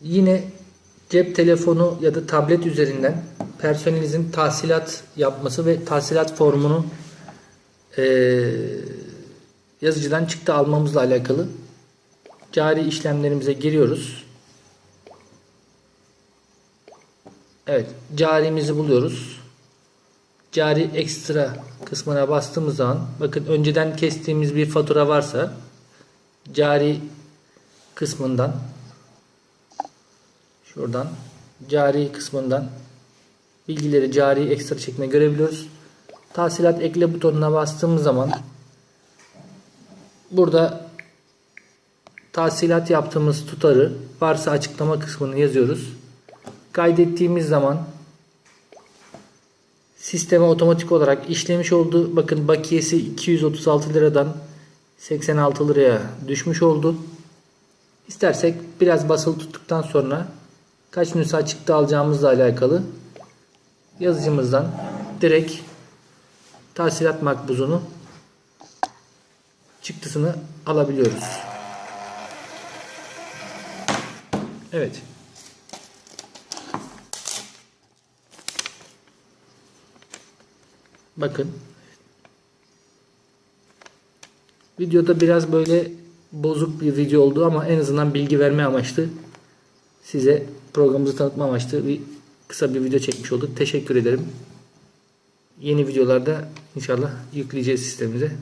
Yine cep telefonu ya da tablet üzerinden personelinizin tahsilat yapması ve tahsilat formunu eee, yazıcıdan çıktı almamızla alakalı cari işlemlerimize giriyoruz. Evet, carimizi buluyoruz. Cari ekstra kısmına bastığımız zaman bakın önceden kestiğimiz bir fatura varsa cari kısmından şuradan cari kısmından bilgileri cari ekstra şeklinde görebiliyoruz. Tahsilat ekle butonuna bastığımız zaman burada tahsilat yaptığımız tutarı varsa açıklama kısmını yazıyoruz. Kaydettiğimiz zaman sisteme otomatik olarak işlemiş oldu. Bakın bakiyesi 236 liradan 86 liraya düşmüş oldu. İstersek biraz basılı tuttuktan sonra kaç nüsha çıktı alacağımızla alakalı yazıcımızdan direkt tahsilat makbuzunu çıktısını alabiliyoruz. Evet. Bakın. Videoda biraz böyle bozuk bir video oldu ama en azından bilgi verme amaçlı size programımızı tanıtma amaçlı bir kısa bir video çekmiş olduk. Teşekkür ederim. Yeni videolarda inşallah yükleyeceğiz sistemimize.